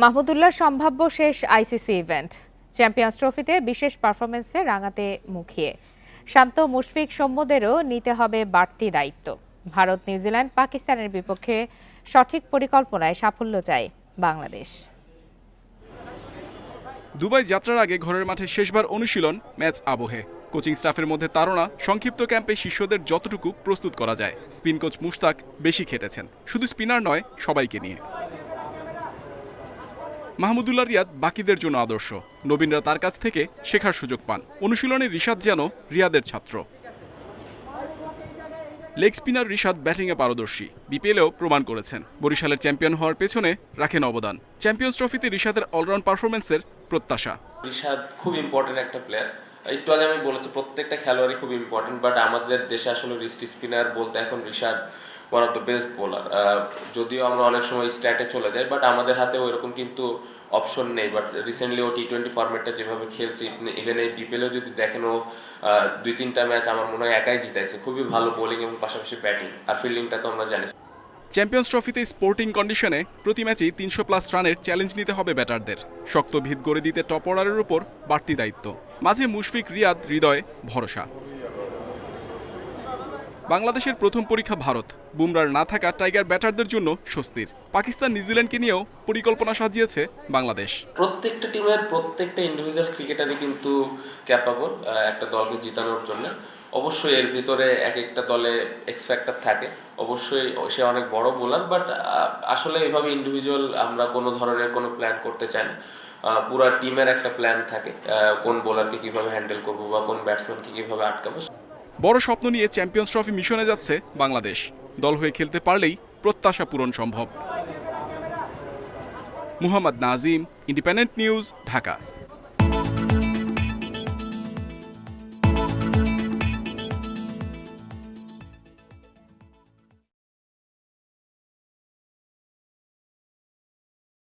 মাহমুদুল্লাহ সম্ভাব্য শেষ ICC event. Champions ট্রফিতে বিশেষ পারফরমেন্সে রাঙাতে মুখিয়ে। শান্ত মুশফিক সৌম্যদেরও নিতে হবে বাড়তি দায়িত্ব। ভারত, নিউজিল্যান্ড, পাকিস্তানের বিপক্ষে সঠিক পরিকল্পনায় সাফল্য চায় বাংলাদেশ। দুবাই যাত্রার আগে ঘরের মাঠে শেষবার অনুশীলন, ম্যাচ আবহে। কোচিং স্টাফের মধ্যে তারা সংক্ষিপ্ত ক্যাম্পে শিষ্যদের যতটুকু প্রস্তুত করা যায়। স্পিন কোচ মুশতাক বেশি খেটেছেন। শুধু স্পিনার নয়, সবাইকে নিয়ে। মাহমুদুল্লাহ রিয়াদ বাকিদের জন্য আদর্শ। নবীনরা তার কাছ থেকে শেখার সুযোগ পান। অনুশীলনে রিশাদ যেন রিয়াদের ছাত্র। লেগ স্পিনার রিশাদ ব্যাটিংয়ে পারদর্শী। বিপিএলেও প্রমাণ করেছেন। বরিশালের চ্যাম্পিয়ন হওয়ার পেছনে রাখেন অবদান। চ্যাম্পিয়ন্স ট্রফিতে রিশাদের অলরাউন্ড পারফরমেন্সের প্রত্যাশা। রিশাদ খুব ইম্পর্টেন্ট একটা প্লেয়ার একটু আগে আমি বলেছি, প্রত্যেকটা খেলোয়াড়ই খুব ইম্পর্টেন্ট বাট আমাদের দেশে আসলে রিস্টি স্পিনার বলতে এখন Rishad one of the best bowler যদিও আমরা অনেক সময় স্ট্যাটে চলে যাই বাট আমাদের হাতে ওইরকম কিন্তু অপশন নেই। বাট রিসেন্টলি ও টি টোয়েন্টি ফর্মেটটা যেভাবে খেলছে ইভেন এই বিপিএলও যদি দেখেন ও দুই তিনটা ম্যাচ আমার মনে হয় একাই জিতাইছে। খুবই ভালো বোলিং এবং পাশাপাশি ব্যাটিং আর ফিল্ডিংটা তো আমরা জানি। চ্যাম্পিয়ন্স ট্রফিতে স্পোর্টিং কন্ডিশনে প্রতি ম্যাচেই তিনশো প্লাস রানের চ্যালেঞ্জ নিতে হবে ব্যাটারদের শক্ত ভিত গড়ে দিতে টপ অর্ডারের উপর বাড়তি দায়িত্ব। মাঝে মুশফিক রিয়াদ, হৃদয়ে, ভরসা। বাংলাদেশের প্রথম পরীক্ষা ভারত। বুমরার না থাকা টাইগার ব্যাটারদের জন্য স্বস্তির। পাকিস্তান নিউজিল্যান্ডকে নিয়েও পরিকল্পনা সাজিয়েছে বাংলাদেশ। প্রত্যেকটা টিমের প্রত্যেকটা ইন্ডিভিজুয়াল ক্রিকেটারই কিন্তু ক্যাপাবল একটা দলকে জিতানোর জন্য। অবশ্যই এর ভিতরে এক একটা দলে এক্স ফ্যাক্টর থাকে। অবশ্যই সে অনেক বড় বোলার বাট আসলে এভাবে ইন্ডিভিজুয়াল আমরা কোনো ধরনের কোনো প্ল্যান করতে চাই না। পুরা টিমের একটা প্ল্যান থাকে কোন বোলারকে কীভাবে হ্যান্ডেল করব বা কোন ব্যাটসম্যানকে কীভাবে আটকাবো। বড় স্বপ্ন নিয়ে চ্যাম্পিয়ন্স ট্রফি মিশনে যাচ্ছে বাংলাদেশ। দল হয়ে খেলতে পারলেই প্রত্যাশা পূরণ সম্ভব। Muhammad Nazim, independent news, Dhaka.